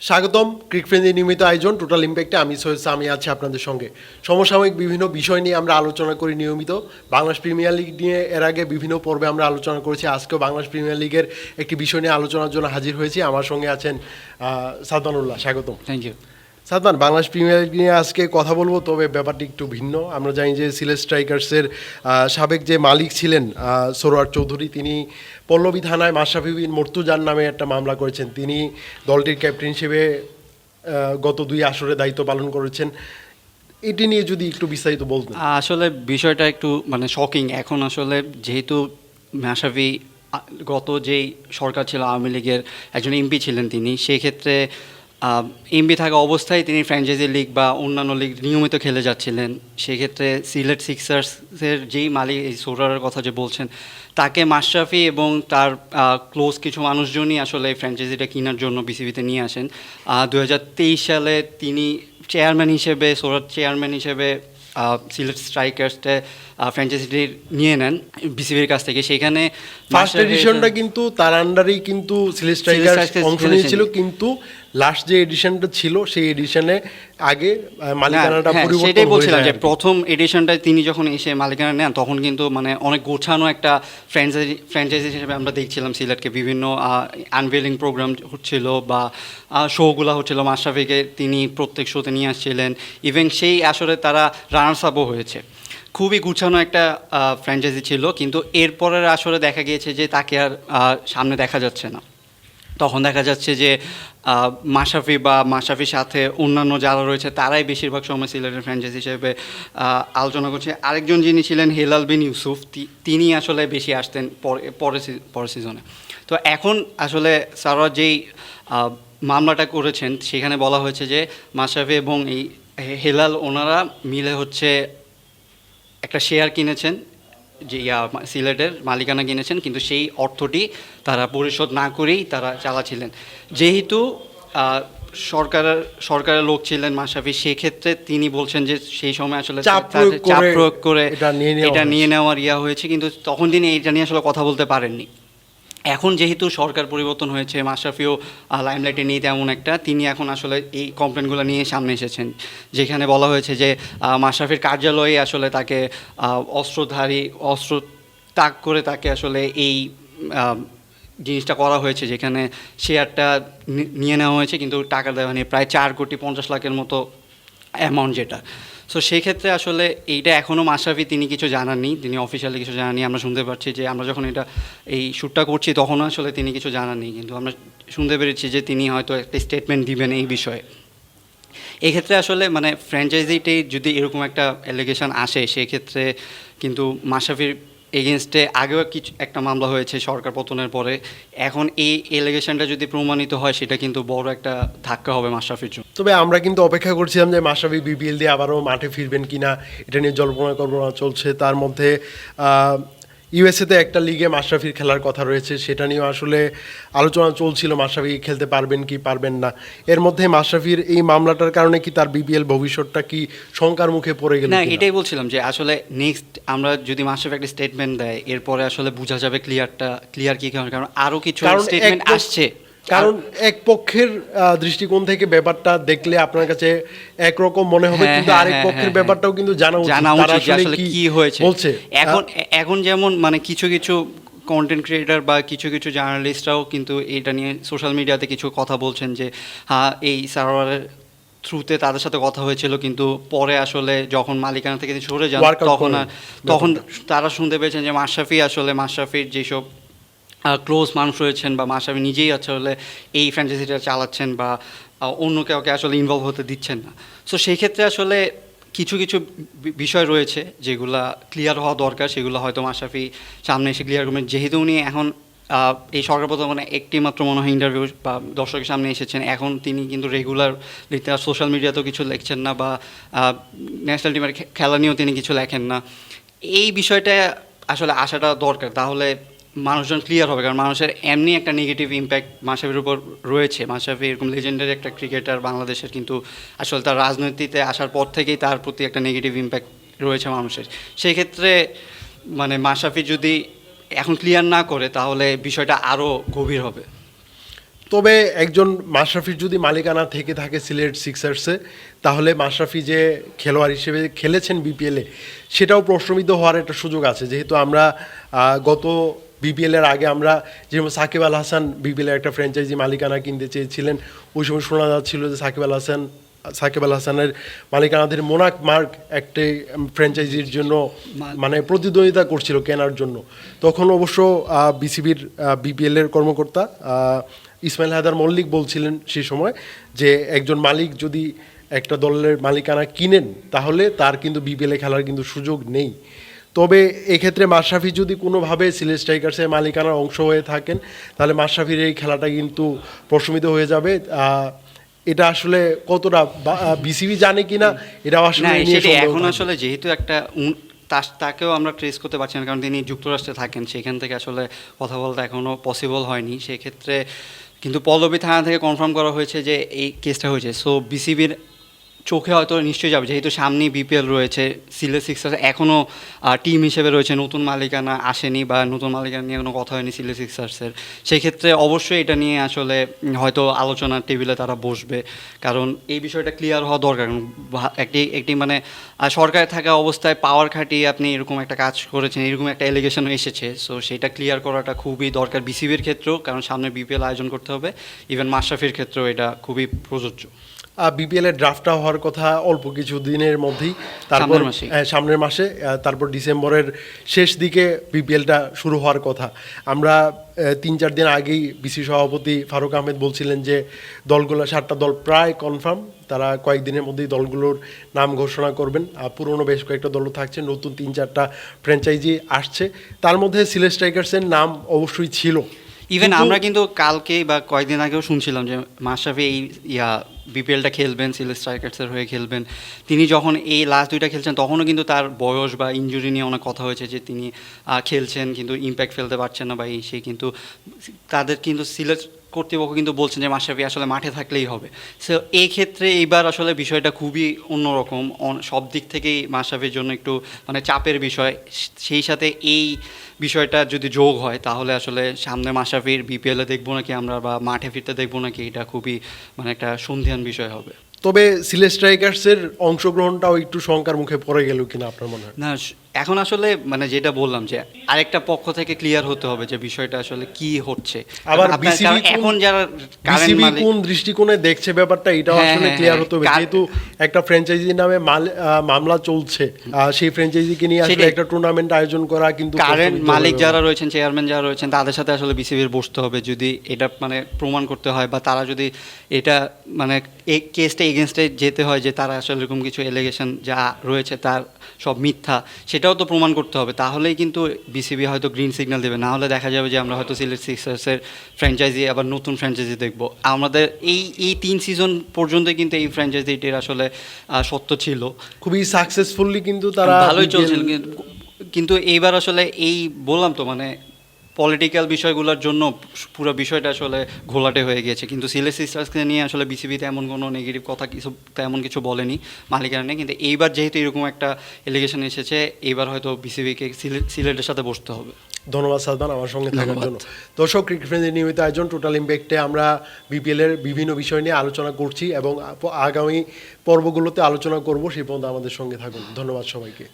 স্বাগতম। ক্রিক ফ্রেন্ডের নিয়মিত আয়োজন টোটাল ইম্প্যাক্টে আমি সৈয়দ সামি আছি আপনাদের সঙ্গে। সমসাময়িক বিভিন্ন বিষয় নিয়ে আমরা আলোচনা করি নিয়মিত। বাংলাদেশ প্রিমিয়ার লিগ নিয়ে এর আগে বিভিন্ন পর্বে আমরা আলোচনা করেছি। আজকেও বাংলাদেশ প্রিমিয়ার লিগের একটি বিষয় নিয়ে আলোচনার জন্য হাজির হয়েছি। আমার সঙ্গে আছেন সাদানুল্লাহ স্বাগতম। Thank you Sadman, Bangladesh Premier League নিয়ে আজকে কথা বলব, তবে ব্যাপারটি একটু ভিন্ন। আমরা জানি যে সিলেট স্ট্রাইকার্সের সাবেক যে মালিক ছিলেন সরোয়ার চৌধুরী, তিনি পল্লবী থানায় মাশরাফি বিন মর্তুজান নামে একটা মামলা করেছেন। তিনি দলটির ক্যাপ্টেন হিসেবে গত দুই আসরে দায়িত্ব পালন করেছেন। এটি নিয়ে যদি একটু বিস্তারিত বলতেন। আসলে বিষয়টা একটু মানে শকিং এখন আসলে যেহেতু মাসাফি গত যেই সরকার ছিল, আওয়ামী লীগের একজন এমপি ছিলেন তিনি, সেই ক্ষেত্রে এমপি থাকা অবস্থায় তিনি ফ্র্যাঞ্চাইজি লিগ বা অন্যান্য লিগ নিয়মিত খেলে যাচ্ছিলেন। সেক্ষেত্রে সিলেট সিক্সার্সের যেই মালিক এই সোরারের কথা যে বলছেন তাকে মাশরাফি এবং তার ক্লোজ কিছু মানুষজনই আসলে এই ফ্র্যাঞ্চাইজিটা কেনার জন্য বিসিবিতে নিয়ে আসেন। দু হাজার তেইশ সালে তিনি চেয়ারম্যান হিসেবে সোরার চেয়ারম্যান হিসেবে সিলেট স্ট্রাইকার্সটা ফ্র্যাঞ্চাইজিটি নিয়ে নেন বিসিবির কাছ থেকে। সেখানে ফার্স্ট এডিশনটা কিন্তু তার আন্ডারেই কিন্তু সিলেট স্ট্রাইকার্স অংশ নিয়েছিল কিন্তু লাস্ট যে এডিশনটা ছিল সেই এডিশনে আগে মালিকানাটা হ্যাঁ, পরিবর্তন সেটাই বলছিলাম যে প্রথম এডিশনটায় তিনি যখন এসে মালিকানা নেন তখন কিন্তু মানে অনেক গোছানো একটা ফ্র্যাঞ্চাইজি ফ্র্যাঞ্চাইজি হিসেবে আমরা দেখছিলাম সিলেটকে। বিভিন্ন আনভেলিং প্রোগ্রাম হচ্ছিল বা শোগুলো হচ্ছিল। মাশরাফিকে তিনি প্রত্যেক শোতে নিয়ে আসছিলেন। ইভেন সেই আসরে তারা রানার্স আপও হয়েছে। খুবই গুছানো একটা ফ্র্যাঞ্চাইজি ছিল। কিন্তু এরপরের আসরে দেখা গিয়েছে যে তাকে আর সামনে দেখা যাচ্ছে না। তখন দেখা যাচ্ছে যে মাশাফি বা মাশাফির সাথে অন্যান্য যারা রয়েছে, তারাই বেশিরভাগ সময় সিলেটের ফ্র্যাঞ্চাইজ হিসেবে আলোচনা করছে। আরেকজন যিনি ছিলেন, হেলাল বিন ইউসুফ তিনি আসলে বেশি আসতেন পরে, পরের সি- সিজনে তো এখন আসলে সারা যেই মামলাটা করেছেন, সেখানে বলা হয়েছে যে মাশাফি এবং এই হেলাল ওনারা মিলে হচ্ছে একটা শেয়ার কিনেছেন যে ইয়া সিলেটের মালিকানা কিনেছেন কিন্তু সেই অর্থটি তারা পরিশোধ না করেই তারা চালাচ্ছিলেন যেহেতু আহ, সরকারের সরকারের লোক ছিলেন মাসাফি সেক্ষেত্রে তিনি বলছেন যে সেই সময় আসলে চাপ প্রয়োগ করে এটা নিয়ে। নেওয়ার ইয়া হয়েছে কিন্তু তখন তিনি এটা নিয়ে আসলে কথা বলতে পারেননি এখন যেহেতু সরকার পরিবর্তন হয়েছে, মাশরাফিও লাইমলাইটে নেই তেমন একটা, তিনি এখন আসলে এই কমপ্লেনগুলো নিয়ে সামনে এসেছেন। যেখানে বলা হয়েছে যে মাশরাফির কার্যালয়ে আসলে তাকে অস্ত্রধারী, অস্ত্র তাক করে তাকে আসলে এই জিনিসটা করা হয়েছে, যেখানে শেয়ারটা নিয়ে নেওয়া হয়েছে, কিন্তু টাকা দেওয়া নেই প্রায় চার কোটি পঞ্চাশ লাখের মতো অ্যামাউন্ট যেটা। সো সেই ক্ষেত্রে আসলে এইটা এখনও মাশরাফি তিনি কিছু জানাননি, তিনি অফিসিয়ালি কিছু জানাননি। আমরা শুনতে পাচ্ছি যে আমরা যখন এটা, এই শ্যুটটা করছি তখনও আসলে তিনি কিছু জানাননি। কিন্তু আমরা শুনতে পেরেছি যে তিনি হয়তো একটা স্টেটমেন্ট দিবেন এই বিষয়ে। এক্ষেত্রে আসলে মানে ফ্র্যাঞ্চাইজিতে যদি এরকম একটা অ্যালিগেশন আসে, সেক্ষেত্রে কিন্তু মাশরাফির এগেনস্টে আগেও কিছু, একটা মামলা হয়েছে সরকার পতনের পরে। এখন এই এলিগেশনটা যদি প্রমাণিত হয়, সেটা কিন্তু বড় একটা ধাক্কা হবে মাশরাফির জন্য। তবে আমরা কিন্তু অপেক্ষা করছিলাম যে মাশরাফি বিপিএল দিয়ে আবারও মাঠে ফিরবেন কিনা এটা নিয়ে জল্পনা কল্পনা চলছে। তার মধ্যে ইউএসএতে একটা লিগে মাশরাফির খেলার কথা রয়েছে সেটা নিয়েও আসলে আলোচনা চলছিল মাশরাফি খেলতে পারবেন কি পারবেন না। এর মধ্যে মাশরাফির এই মামলাটার কারণে কি তার বিপিএল ভবিষ্যৎটা কি শঙ্কার মুখে পড়ে গেল না এটাই বলছিলাম যে আসলে নেক্সট আমরা যদি মাশরাফি একটা স্টেটমেন্ট দেয় এরপরে আসলে বোঝা যাবে ক্লিয়ারটা ক্লিয়ার কি কারণ আরও কিছু স্টেটমেন্ট আসছে। কারণ এক পক্ষের দৃষ্টিকোণ থেকে ব্যাপারটা দেখলে আপনার কাছে একরকম মনে হবে হ্যাঁ, কিন্তু হ্যাঁ, আরেক হ্যাঁ, পক্ষের ব্যাপারটাও কিন্তু জানা উচিত জানা উচিত আসলে কি হয়েছে। বলছে। এখন এখন যেমন মানে কিছু কিছু কন্টেন্ট ক্রিয়েটার বা কিছু কিছু জার্নালিস্টরাও কিন্তু এটা নিয়ে সোশ্যাল মিডিয়াতে কিছু কথা বলছেন যে হ্যাঁ এই সার্ভারের থ্রুতে তাদের সাথে কথা হয়েছিল কিন্তু পরে আসলে যখন মালিকানা থেকে সরে যান তখন তখন তারা শুনতে পেয়েছেন যে মাশরাফি আসলে মাশরাফির যেসব ক্লোজ মানুষ রয়েছেন বা মাশরাফি নিজেই আসলে এই ফ্র্যাঞ্চাইজিটা চালাচ্ছেন বা অন্য কাউকে আসলে ইনভলভ হতে দিচ্ছেন না। সো সেই ক্ষেত্রে আসলে কিছু কিছু বিষয় রয়েছে যেগুলা ক্লিয়ার হওয়া দরকার, সেগুলো হয়তো মাশরাফি সামনে এসে ক্লিয়ার করবেন। যেহেতু উনি এখন এই সরকার প্রথম মানে একটি মাত্র মনে হয় ইন্টারভিউ বা দর্শকের সামনে এসেছেন, এখন তিনি কিন্তু রেগুলার সোশ্যাল মিডিয়াতেও কিছু লেখছেন না বা ন্যাশনাল টিমের খেলা নিয়েও তিনি কিছু লেখেন না। এই বিষয়টা আসলে আসাটা দরকার। তাহলে মানুষজন ক্লিয়ার হবে, কারণ মানুষের এমনি একটা নেগেটিভ ইম্প্যাক্ট মাশরাফির উপর রয়েছে। মাশরাফি এরকম লেজেন্ডারি একটা ক্রিকেটার বাংলাদেশের কিন্তু আসলে তার রাজনীতিতে আসার পর থেকেই তার প্রতি একটা নেগেটিভ ইম্প্যাক্ট রয়েছে মানুষের। সেই ক্ষেত্রে মানে মাশরাফি যদি এখন ক্লিয়ার না করে, তাহলে বিষয়টা আরও গভীর হবে। তবে একজন মাশরাফির যদি মালিকানা থেকে থাকে সিলেট সিক্সার্সে, তাহলে মাশরাফি যে খেলোয়াড় হিসেবে খেলেছেন বিপিএলে সেটাও প্রশ্নবিদ্ধ হওয়ার একটা সুযোগ আছে। যেহেতু আমরা গত বিপিএল এর আগে আমরা যেমন সাকিব আল হাসান বিপিএলএর একটা ফ্র্যাঞ্চাইজি মালিকানা কিনতে চেয়েছিলেন ওই সময় শোনা যাচ্ছিল যে সাকিব আল হাসান সাকিব আল হাসানের মালিকানাধীন মোনাক মার্ক একটি ফ্র্যাঞ্চাইজির জন্য মানে প্রতিদ্বন্দ্বিতা করছিল কেনার জন্য। তখন অবশ্য বিসিবির বিপিএল এর কর্মকর্তা ইসমাইল হায়দার মল্লিক বলছিলেন সেই সময় যে একজন মালিক যদি একটা দলের মালিকানা কিনেন তাহলে তার কিন্তু বিপিএল এ খেলার কিন্তু সুযোগ নেই। তবে এক্ষেত্রে মাশরাফি যদি কোনোভাবে সিলেট স্ট্রাইকার্সের মালিকানার অংশ হয়ে থাকেন তাহলে মাশরাফির এই খেলাটা কিন্তু প্রশমিত হয়ে যাবে। এটা আসলে কতটা বিসিবি জানে কিনা এটা আসলে এখন আসলে যেহেতু একটা তাকেও আমরা ট্রেস করতে পারছি না কারণ তিনি যুক্তরাষ্ট্রে থাকেন সেখান থেকে আসলে কথা বলতে এখনও পসিবল হয়নি। সেক্ষেত্রে কিন্তু পল্লবী থানা থেকে কনফার্ম করা হয়েছে যে এই কেসটা হয়েছে। সো বিসিবির চোখে হয়তো নিশ্চয়ই যাবে। যেহেতু সামনেই বিপিএল রয়েছে সিলেট সিক্সার্স এখনও টিম হিসেবে রয়েছে, নতুন মালিকানা আসেনি বা নতুন মালিকানা নিয়ে কোনো কথা হয়নি সিলেট সিক্সার্সের সেই ক্ষেত্রে অবশ্যই এটা নিয়ে আসলে হয়তো আলোচনার টেবিলে তারা বসবে। কারণ এই বিষয়টা ক্লিয়ার হওয়া দরকার। একটি একটি মানে সরকারে থাকা অবস্থায় পাওয়ার খাটিয়ে আপনি এরকম একটা কাজ করেছেন, এরকম একটা এলিগেশন এসেছে। সো সেটা ক্লিয়ার করাটা খুবই দরকার বিসিবির ক্ষেত্রেও। কারণ সামনে বিপিএল আয়োজন করতে হবে। ইভেন মাশরাফির ক্ষেত্রেও এটা খুবই প্রযোজ্য। বিপিএল এর ড্রাফটটা হওয়ার কথা অল্প কিছু দিনের মধ্যেই তারপর সামনের মাসে। তারপর ডিসেম্বরের শেষ দিকে বিপিএলটা শুরু হওয়ার কথা। আমরা তিন চার দিন আগেই বিসি সভাপতি ফারুক আহমেদ বলছিলেন যে দলগুলো সাতটা দল প্রায় কনফার্ম তারা কয়েকদিনের মধ্যেই দলগুলোর নাম ঘোষণা করবেন। আর পুরনো বেশ কয়েকটা দলও থাকছে নতুন তিন চারটা ফ্র্যাঞ্চাইজি আসছে। তার মধ্যে সিলেট স্ট্রাইকার্সের নাম অবশ্যই ছিল। ইভেন আমরা কিন্তু কালকে বা কয়েকদিন আগেও শুনছিলাম যে মাশরাফি এই ইয়া বিপিএলটা খেলবেন সিলেট স্ট্রাইকার্সের হয়ে খেলবেন। তিনি যখন এই লাস্ট দুইটা খেলছেন তখনও কিন্তু তার বয়স বা ইঞ্জুরি নিয়ে অনেক কথা হয়েছে যে তিনি খেলছেন কিন্তু ইম্প্যাক্ট ফেলতে পারছেন না বা এই সে কিন্তু তাদের কিন্তু সিলেট কর্তৃপক্ষ কিন্তু বলছেন যে মাশরাফি আসলে মাঠে থাকলেই হবে। সো এই ক্ষেত্রে এইবার আসলে বিষয়টা খুবই অন্যরকম। অন- সব দিক থেকেই মাশরাফির জন্য একটু মানে চাপের বিষয়। সেই সাথে এই বিষয়টা যদি যোগ হয় তাহলে আসলে সামনে মাশরাফির বিপিএলে দেখব নাকি আমরা বা মাঠে ফিরতে দেখব নাকি এটা খুবই মানে একটা সন্ধিয়ান বিষয় হবে। তবে সিলেট স্ট্রাইকার্সের অংশগ্রহণটাও একটু শঙ্কার মুখে পড়ে গেল কিনা আপনার মনে হয়? না এখন আসলে মানে যেটা বললাম যে আরেকটা পক্ষ থেকে ক্লিয়ার হতে হবে যে বিষয়টা আসলে কি হচ্ছে। আবার এখন যারা কারেন্ট বিসিবি কোন দৃষ্টিকোণে দেখছে ব্যাপারটা এটাও হ্যাঁ, আসলে ক্লিয়ার হ্যাঁ। হতে হবে। যেহেতু একটা ফ্র্যাঞ্চাইজির নামে মামলা চলছে সেই ফ্র্যাঞ্চাইজিকে নিয়ে আসলে একটা টুর্নামেন্ট আয়োজন করা কিন্তু কারেন্ট মালিক যারা রয়েছেন চেয়ারম্যান যারা রয়েছেন তাদের সাথে আসলে বিসিবির বসতে হবে। যদি এটা মানে প্রমাণ করতে হয় বা তারা যদি এটা মানে এই কেসটা এগেনস্টে যেতে হয় যে তারা আসলে এরকম কিছু এলিগেশন যা রয়েছে তার সব মিথ্যা সেটাও তো প্রমাণ করতে হবে। তাহলেই কিন্তু বিসিবি হয়তো গ্রিন সিগন্যাল দেবে। না হলে দেখা যাবে যে আমরা হয়তো সিলেট সিক্সার্সের ফ্র্যাঞ্চাইজি আবার নতুন ফ্র্যাঞ্চাইজি দেখব। আমাদের এই এই তিন সিজন পর্যন্ত কিন্তু এই ফ্র্যাঞ্চাইজিটির আসলে সত্য ছিল। খুবই সাকসেসফুলি কিন্তু তারা ভালোই চলছিল কিন্তু এইবার আসলে এই বললাম তো মানে পলিটিক্যাল বিষয়গুলোর জন্য পুরো বিষয়টা আসলে ঘোলাটে হয়ে গিয়েছে। কিন্তু সিলেট সিস্টার্সকে নিয়ে আসলে বিসিবিতে এমন কোনো নেগেটিভ কথা কিছু তেমন কিছু বলেনি মালিকানা নেই। কিন্তু এইবার যেহেতু এরকম একটা এলিগেশন এসেছে এইবার হয়তো বিসিবিকে সিলেটের সাথে বসতে হবে। ধন্যবাদ সাদমান আমার সঙ্গে থাকার জন্য। দর্শক ক্রিকেট ফ্রেন্ডের নিয়মিত আয়োজন টোটাল ইম্প্যাক্টে আমরা বিপিএল এর বিভিন্ন বিষয় নিয়ে আলোচনা করছি এবং আগামী পর্বগুলোতে আলোচনা করব সেই পর্যন্ত আমাদের সঙ্গে থাকুন। ধন্যবাদ সবাইকে।